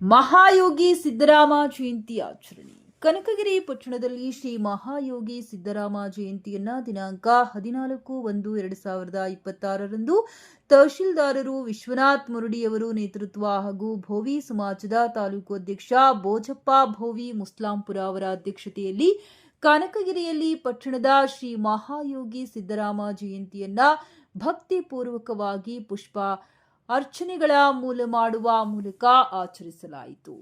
ಮಹಾಯೋಗಿ ಸಿದ್ದರಾಮ ಜಯಂತಿ ಆಚರಣೆ. ಕನಕಗಿರಿ ಪಟ್ಟಣದಲ್ಲಿ ಶ್ರೀ ಮಹಾಯೋಗಿ ಸಿದ್ದರಾಮ ಜಯಂತಿಯನ್ನ ದಿನಾಂಕ ಹದಿನಾಲ್ಕು ಒಂದು ಎರಡು ಸಾವಿರದ ಇಪ್ಪತ್ತಾರರಂದು ತಹಶೀಲ್ದಾರರು ವಿಶ್ವನಾಥ್ ಮುರುಡಿಯವರು ನೇತೃತ್ವ ಹಾಗೂ ಭೋವಿ ಸಮಾಜದ ತಾಲೂಕು ಅಧ್ಯಕ್ಷ ಬೋಜಪ್ಪ ಭೋವಿ ಮುಸ್ಲಾಂಪುರ ಅವರ ಅಧ್ಯಕ್ಷತೆಯಲ್ಲಿ ಕನಕಗಿರಿಯಲ್ಲಿ ಪಟ್ಟಣದ ಶ್ರೀ ಮಹಾಯೋಗಿ ಸಿದ್ದರಾಮ ಜಯಂತಿಯನ್ನ ಭಕ್ತಿಪೂರ್ವಕವಾಗಿ ಪುಷ್ಪ ಅರ್ಚನೆಗಳ ಮೂಲ ಮಾಡುವ ಮೂಲಕ ಆಚರಿಸಲಾಯಿತು.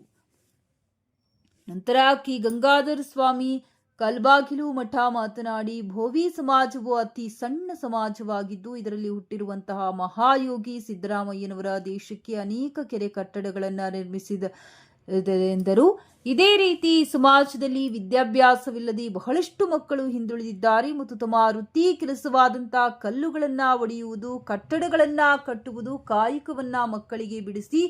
ನಂತರ ಕಿ. ಗಂಗಾಧರ ಸ್ವಾಮಿ ಕಲ್ಬಾಗಿಲು ಮಠ ಮಾತನಾಡಿ, ಭೋವಿ ಸಮಾಜವು ಅತಿ ಸಣ್ಣ ಸಮಾಜವಾಗಿದ್ದು, ಇದರಲ್ಲಿ ಹುಟ್ಟಿರುವಂತಹ ಮಹಾಯೋಗಿ ಸಿದ್ದರಾಮಯ್ಯನವರ ದೇಶಕ್ಕೆ ಅನೇಕ ಕೆರೆ ಕಟ್ಟಡಗಳನ್ನು ನಿರ್ಮಿಸಿದ ಎಂದರು ಇದೇ ರೀತಿ ಸಮಾಜದಲ್ಲಿ ವಿದ್ಯಾಭ್ಯಾಸವಿಲ್ಲದೆ ಬಹಳಷ್ಟು ಮಕ್ಕಳು ಹಿಂದುಳಿದಿದ್ದಾರೆ ಮತ್ತು ತಮ್ಮ ವೃತ್ತಿ ಕೆಲಸವಾದಂತಹ ಕಲ್ಲುಗಳನ್ನು ಒಡೆಯುವುದು, ಕಟ್ಟಡಗಳನ್ನು ಕಟ್ಟುವುದು, ಕಾಯಕವನ್ನು ಮಕ್ಕಳಿಗೆ ಬಿಡಿಸಿ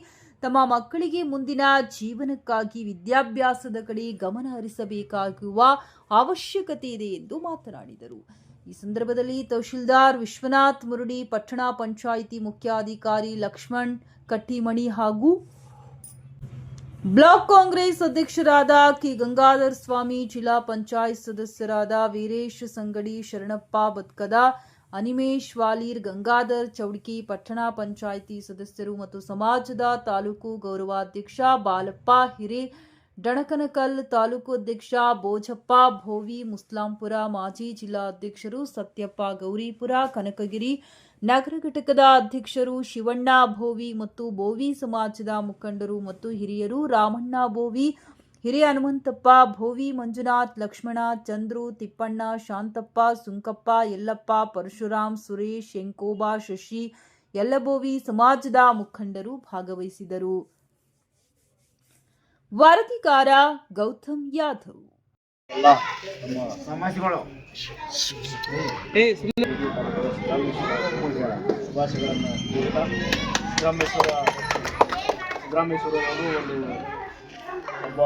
ತಮ್ಮ ಮಕ್ಕಳಿಗೆ ಮುಂದಿನ ಜೀವನಕ್ಕಾಗಿ ವಿದ್ಯಾಭ್ಯಾಸದ ಕಡೆ ಗಮನ ಹರಿಸಬೇಕಾಗುವ ಅವಶ್ಯಕತೆ ಇದೆ ಎಂದು ಮಾತನಾಡಿದರು. ಈ ಸಂದರ್ಭದಲ್ಲಿ ತಹಶೀಲ್ದಾರ್ ವಿಶ್ವನಾಥ್ ಮುರುಡಿ, ಪಟ್ಟಣ ಪಂಚಾಯಿತಿ ಮುಖ್ಯಾಧಿಕಾರಿ ಲಕ್ಷ್ಮಣ್ ಕಟ್ಟಿಮಣಿ ಹಾಗೂ ಬ್ಲಾಕ್ ಕಾಂಗ್ರೆಸ್ ಅಧ್ಯಕ್ಷರಾದ ಕಿ. ಗಂಗಾಧರ್ ಸ್ವಾಮಿ, ಜಿಲ್ಲಾ ಪಂಚಾಯತ್ ಸದಸ್ಯರಾದ ವೀರೇಶ್ ಸಂಗಡಿ, ಶರಣಪ್ಪ ಬತ್ಕದ ಅನಿಮೇಶ್ ವಾಲೀರ್, ಗಂಗಾಧರ್ ಚೌಡ್ಕಿ, ಪಟ್ಟಣ ಪಂಚಾಯಿತಿ ಸದಸ್ಯರು ಮತ್ತು ಸಮಾಜದ ತಾಲೂಕು ಗೌರವಾಧ್ಯಕ್ಷ ಬಾಲಪ್ಪ ಹಿರೇ, ಡಣಕನಕಲ್ ತಾಲೂಕು ಅಧ್ಯಕ್ಷ ಬೋಜಪ್ಪ ಭೋವಿ, ಮುಸ್ಲಾಂಪುರ ಮಾಜಿ ಜಿಲ್ಲಾ ಅಧ್ಯಕ್ಷರು ಸತ್ಯಪ್ಪ ಗೌರಿಪುರ, ಕನಕಗಿರಿ ನಗರ ಘಟಕದ ಅಧ್ಯಕ್ಷರು ಶಿವಣ್ಣ ಭೋವಿ ಮತ್ತು ಬೋವಿ ಸಮಾಜದ ಮುಖಂಡರು ಮತ್ತು ಹಿರಿಯರು ರಾಮಣ್ಣ ಬೋವಿ ಹಿರಿಯ ಹನುಮಂತಪ್ಪ, ಭೋವಿ ಮಂಜುನಾಥ್, ಲಕ್ಷ್ಮಣ, ಚಂದ್ರು, ತಿಪ್ಪಣ್ಣ, ಶಾಂತಪ್ಪ, ಸುಂಕಪ್ಪ, ಯಲ್ಲಪ್ಪ ಪರಶುರಾಮ್ ಸುರೇಶ್, ಶಂಕೋಬಾ, ಶಶಿ ಯಲ್ಲಬೋವಿ ಸಮಾಜದ ಮುಖಂಡರು ಭಾಗವಹಿಸಿದರು. ವರದಿಗಾರ ಗೌತಮ್ ಯಾದವ್. ಎಲ್ಲ ನಮ್ಮ ಸಮಾಜಗಳು ಶುಭಾಶಯಗಳನ್ನು ನೀಡುತ್ತಾ ಸಿದ್ದರಾಮೇಶ್ವರ ಸಿದ್ದರಾಮೇಶ್ವರವರು ಒಂದು ಒಬ್ಬ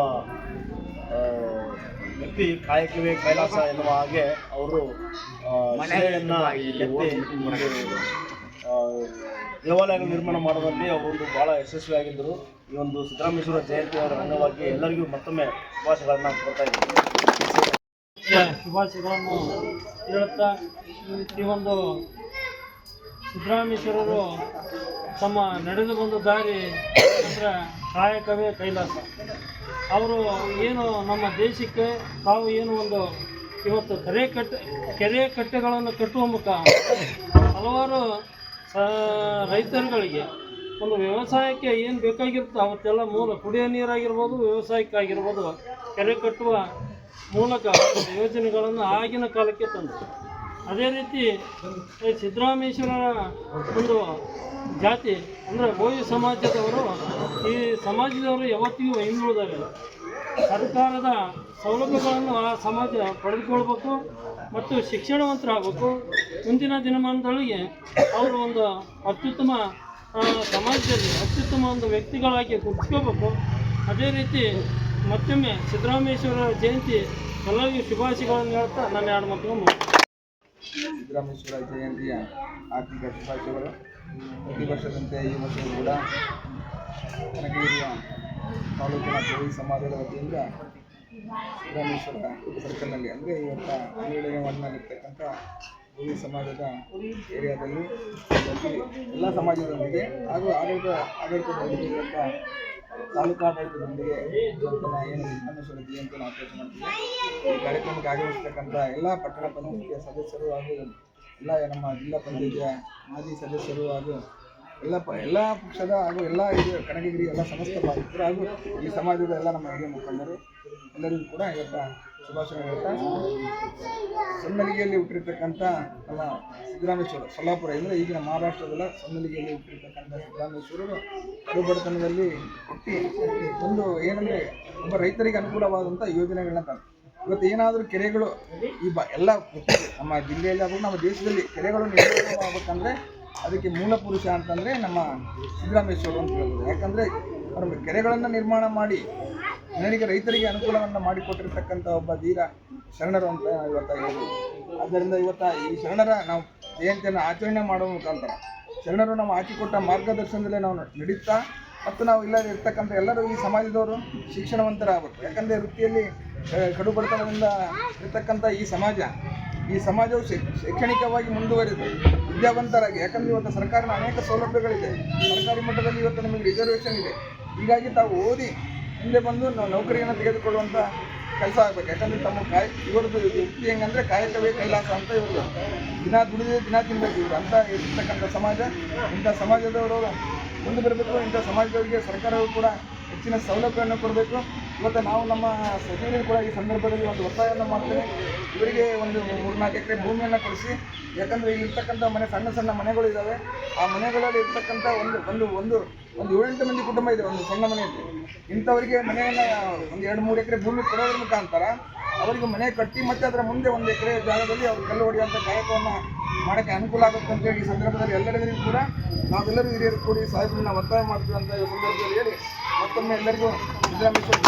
ವ್ಯಕ್ತಿ ಕಾಯಕವೇ ಕೈಲಾಸ ಎನ್ನುವ ಹಾಗೆ ಅವರು ಮನೆಯನ್ನ ಎತ್ತಿ ದೇವಾಲಯಗಳ ನಿರ್ಮಾಣ ಮಾಡೋದರಲ್ಲಿ ಅವರೊಂದು ಭಾಳ ಯಶಸ್ವಿಯಾಗಿದ್ದರು ಈ ಒಂದು ಸಿದ್ದರಾಮೇಶ್ವರ ಜಯಂತಿಯವರ ಅಂಗವಾಗಿ ಎಲ್ಲರಿಗೂ ಮತ್ತೊಮ್ಮೆ ಶುಭಾಶಯಗಳನ್ನು ಕೊಡ್ತಾ ಇದ್ದೀನಿ. ಶುಭಾಶಯಗಳನ್ನು ಹೇಳುತ್ತಾ, ಈ ಒಂದು ಸಿದ್ದರಾಮೇಶ್ವರರು ತಮ್ಮ ನಡೆದು ಬಂದ ದಾರಿ ಅಂದರೆ ಕಾಯಕವೇ ಕೈಲಾಸ. ಅವರು ಏನು ನಮ್ಮ ದೇಶಕ್ಕೆ ತಾವು ಏನು ಒಂದು ಇವತ್ತು ಕೆರೆ ಕಟ್ಟೆ, ಕೆರೆ ಕಟ್ಟೆಗಳನ್ನು ಕಟ್ಟುವ ಮುಖ, ಹಲವಾರು ರೈತರುಗಳಿಗೆ ಒಂದು ವ್ಯವಸಾಯಕ್ಕೆ ಏನು ಬೇಕಾಗಿರುತ್ತೆ ಅವತ್ತೆಲ್ಲ ಮೂಲ ಕುಡಿಯೋ ನೀರಾಗಿರ್ಬೋದು, ವ್ಯವಸಾಯಕ್ಕಾಗಿರ್ಬೋದು, ಕೆರೆ ಕಟ್ಟುವ ಮೂಲಕ ಯೋಜನೆಗಳನ್ನು ಆಗಿನ ಕಾಲಕ್ಕೆ ತಂದರು ಅದೇ ರೀತಿ ಸಿದ್ದರಾಮೇಶ್ವರರ ಒಂದು ಜಾತಿ, ಅಂದರೆ ಗೋವಿ ಸಮಾಜದವರು, ಈ ಸಮಾಜದವರು ಯಾವತ್ತಿಗೂ ಹಿಂದುಳಿದಾರೆ ಸರ್ಕಾರದ ಸೌಲಭ್ಯಗಳನ್ನು ಆ ಸಮಾಜ ಪಡೆದುಕೊಳ್ಬೇಕು ಮತ್ತು ಶಿಕ್ಷಣವಂತರಾಗಬೇಕು. ಮುಂದಿನ ದಿನಮಾನದೊಳಗೆ ಅವರು ಒಂದು ಅತ್ಯುತ್ತಮ ಸಮಾಜದಲ್ಲಿ ಅತ್ಯುತ್ತಮ ಒಂದು ವ್ಯಕ್ತಿಗಳಾಗಿ ಗುರುತಿಸ್ಕೋಬೇಕು ಅದೇ ರೀತಿ ಮತ್ತೊಮ್ಮೆ ಸಿದ್ದರಾಮೇಶ್ವರ ಜಯಂತಿ ಎಲ್ಲರಿಗೂ ಶುಭಾಶಯಗಳನ್ನು ಹೇಳ್ತಾ ನನ್ನ ಎರಡು ಮಕ್ಕಳು ಸಿದ್ದರಾಮೇಶ್ವರ ಜಯಂತಿಯ ಆರ್ಥಿಕ ಶುಭಾಶಯಗಳು. ಪ್ರತಿ ವರ್ಷದಂತೆ ಈ ವರ್ಷವೂ ಕೂಡ ಕನಕಗಿರಿಯ ತಾಲೂಕಿನ ಕೋವಿ ಸಮಾಜದ ವತಿಯಿಂದ ಸಿದ್ದರಾಮೇಶ್ವರ ಸರ್ಕಲ್ನಲ್ಲಿ, ಅಂದರೆ ಇವತ್ತ ಅಂಗಡಿ ವಾರ್ಡ್ನಲ್ಲಿರ್ತಕ್ಕಂಥ ಕೋವಿ ಸಮಾಜದ ಏರಿಯಾದಲ್ಲಿ ಎಲ್ಲ ಸಮಾಜದೊಂದಿಗೆ ಹಾಗೂ ಆಡಳಿತ ಆಡಳಿತದೊಂದಿಗೆ ಇವತ್ತ ತಾಲೂಕಾಡಳಿತದೊಂದಿಗೆ ಏನು ಸಿದ್ದರಾಮೇಶ್ವರ ನಾವು ಆಚರಣೆ ಮಾಡ್ತೀವಿ. ಈ ಕಾರ್ಯಕ್ರಮಕ್ಕೆ ಆಗಮಿಸ್ತಕ್ಕಂಥ ಎಲ್ಲ ಪಟ್ಟಣ ಪಂಚಾಯಿತಿಯ ಸದಸ್ಯರು ಹಾಗೂ ಎಲ್ಲ ನಮ್ಮ ಜಿಲ್ಲಾ ಪಂಚಾಯತಿಯ ಮಾಜಿ ಸದಸ್ಯರು ಹಾಗೂ ಎಲ್ಲ ಪ, ಎಲ್ಲ ಪಕ್ಷದ ಹಾಗೂ ಎಲ್ಲ ಇದು ಕನಕಗಿರಿ ಎಲ್ಲ ಸಮಸ್ತ ಬಾಧಿತರು ಹಾಗೂ ಈ ಸಮಾಜದ ಎಲ್ಲ ನಮ್ಮ ಹಿರಿಯ ಮುಖಂಡರು ಎಲ್ಲರಿಗೂ ಕೂಡ ಇವತ್ತ ಶುಭಾಶಯ ಹೇಳ್ತಾ ಸೊನ್ನಲಿಗೆಯಲ್ಲಿ ಹುಟ್ಟಿರ್ತಕ್ಕಂಥ ನಮ್ಮ ಸಿದ್ದರಾಮೇಶ್ವರ, ಸೊಲ್ಲಾಪುರ ಅಂದರೆ ಈಗಿನ ಮಹಾರಾಷ್ಟ್ರದಲ್ಲ ಸೊನ್ನಲಿಗೆಯಲ್ಲಿ ಹುಟ್ಟಿರ್ತಕ್ಕಂಥ ಸಿದ್ದರಾಮೇಶ್ವರರು ಕಡುಬಡತನದಲ್ಲಿ ಹುಟ್ಟಿ ಒಂದು ಏನಂದರೆ ಒಬ್ಬ ರೈತರಿಗೆ ಅನುಕೂಲವಾದಂಥ ಯೋಜನೆಗಳನ್ನ ತಂದು ಇವತ್ತು ಏನಾದರೂ ಕೆರೆಗಳು ಈ ಬ, ಎಲ್ಲ ನಮ್ಮ ಜಿಲ್ಲೆಯಲ್ಲಿ ಆಗ್ಬೋದು ನಮ್ಮ ದೇಶದಲ್ಲಿ ಕೆರೆಗಳು ನಿರ್ಮಾಣ ಆಗ್ಬೇಕಂದ್ರೆ ಅದಕ್ಕೆ ಮೂಲ ಪುರುಷ ಅಂತಂದರೆ ನಮ್ಮ ಸಿದ್ದರಾಮೇಶ್ವರ ಅಂತ ಹೇಳ್ಬೋದು. ಯಾಕಂದರೆ ಅವರು ಕೆರೆಗಳನ್ನು ನಿರ್ಮಾಣ ಮಾಡಿ, ಜನರಿಗೆ ರೈತರಿಗೆ ಅನುಕೂಲವನ್ನು ಮಾಡಿಕೊಟ್ಟಿರ್ತಕ್ಕಂಥ ಒಬ್ಬ ಧೀರ ಶರಣರು ಅಂತ ಇವತ್ತು ಹೇಳ್ಬೋದು. ಆದ್ದರಿಂದ ಇವತ್ತು ಈ ಶರಣರ ನಾವು ಜಯಂತಿಯನ್ನು ಆಚರಣೆ ಮಾಡುವ ಮುಖಾಂತರ, ಶರಣರು ನಾವು ಹಾಕಿಕೊಟ್ಟ ಮಾರ್ಗದರ್ಶನದಲ್ಲೇ ನಾವು ನಡೀತಾ ಮತ್ತು ನಾವು ಇಲ್ಲದೆ ಇರ್ತಕ್ಕಂಥ ಎಲ್ಲರೂ ಈ ಸಮಾಜದವರು ಶಿಕ್ಷಣವಂತರಾಗಬೇಕು. ಯಾಕಂದರೆ ವೃತ್ತಿಯಲ್ಲಿ ಕಡುಬಡತನದಿಂದ ಕಡು ಬಡತನದಿಂದ ಇರ್ತಕ್ಕಂಥ ಈ ಸಮಾಜ ಈ ಸಮಾಜವು ಶೈಕ್ಷಣಿಕವಾಗಿ ಮುಂದುವರಿದು ವಿದ್ಯಾವಂತರಾಗಿ, ಯಾಕಂದರೆ ಇವತ್ತು ಸರ್ಕಾರದ ಅನೇಕ ಸೌಲಭ್ಯಗಳಿದೆ. ಸರ್ಕಾರಿ ಮಟ್ಟದಲ್ಲಿ ಇವತ್ತು ನಮಗೆ ರಿಸರ್ವೇಷನ್ ಇದೆ. ಹೀಗಾಗಿ ತಾವು ಓದಿ ಮುಂದೆ ಬಂದು ನೌಕರಿಯನ್ನು ತೆಗೆದುಕೊಳ್ಳುವಂಥ ಕೆಲಸ ಆಗಬೇಕು. ಯಾಕಂದರೆ ತಮ್ಮ ಕಾಯ, ಇವರದ್ದು ವ್ಯಕ್ತಿ ಹೆಂಗಂದ್ರೆ ಕಾಯಕವೇ ಕೈಲಾಸ ಅಂತ ಇವರು ದಿನ ದುಡಿದೇ ದಿನ ತಿನ್ನಬೇಕು ಇವರು. ಅಂತ ಇರ್ತಕ್ಕಂಥ ಸಮಾಜ, ಇಂಥ ಸಮಾಜದವರು ಮುಂದೆ ಬರಬೇಕು. ಇಂಥ ಸಮಾಜದವರಿಗೆ ಸರ್ಕಾರವು ಕೂಡ ಹೆಚ್ಚಿನ ಸೌಲಭ್ಯವನ್ನು ಕೊಡಬೇಕು. ಇವತ್ತು ನಾವು ನಮ್ಮ ಸಚಿವರಿಗೆ ಕೂಡ ಈ ಸಂದರ್ಭದಲ್ಲಿ ಒಂದು ಒತ್ತಾಯವನ್ನು ಮಾಡ್ತೇವೆ. ಇವರಿಗೆ ಒಂದು ಮೂರ್ನಾಲ್ಕು ಎಕರೆ ಭೂಮಿಯನ್ನು ಕೊಡಿಸಿ. ಯಾಕಂದರೆ ಇಲ್ಲಿರ್ತಕ್ಕಂಥ ಮನೆ, ಸಣ್ಣ ಸಣ್ಣ ಮನೆಗಳು ಇದ್ದಾವೆ ಆ ಮನೆಗಳಲ್ಲಿ ಇರ್ತಕ್ಕಂಥ ಒಂದು ಒಂದು ಒಂದು ಒಂದು ಏಳೆಂಟು ಮಂದಿ ಕುಟುಂಬ ಇದೆ, ಒಂದು ಸಣ್ಣ ಮನೆ ಇದೆ. ಇಂಥವರಿಗೆ ಮನೆಯನ್ನು ಒಂದು ಎರಡು, ಮೂರು ಎಕರೆ ಭೂಮಿ ಕೊಡೋದ್ರ ಮುಖಾಂತರ ಅವರಿಗೆ ಮನೆ ಕಟ್ಟಿ ಮತ್ತೆ ಅದರ ಮುಂದೆ ಒಂದು ಎಕರೆ ಜಾಗದಲ್ಲಿ ಅವ್ರು ಕಲ್ಲು ಹೊಡೆಯುವಂಥ ಕಾಯಕವನ್ನು ಮಾಡೋಕ್ಕೆ ಅನುಕೂಲ ಆಗುತ್ತೆ ಅಂತೇಳಿ ಈ ಸಂದರ್ಭದಲ್ಲಿ ಎಲ್ಲರಿಗೂ ಕೂಡ ನಾವೆಲ್ಲರೂ ಹಿರಿಯರು ಕೂಡಿ ಸಾಹೇಬರನ್ನ ಒತ್ತಾಯ ಮಾಡ್ತೀವಿ ಅಂತ ಈ ಸಂದರ್ಭದಲ್ಲಿ ಹೇಳಿ ಮತ್ತೊಮ್ಮೆ ಎಲ್ಲರಿಗೂ ಸಿದ್ದರಾಮಯ್ಯ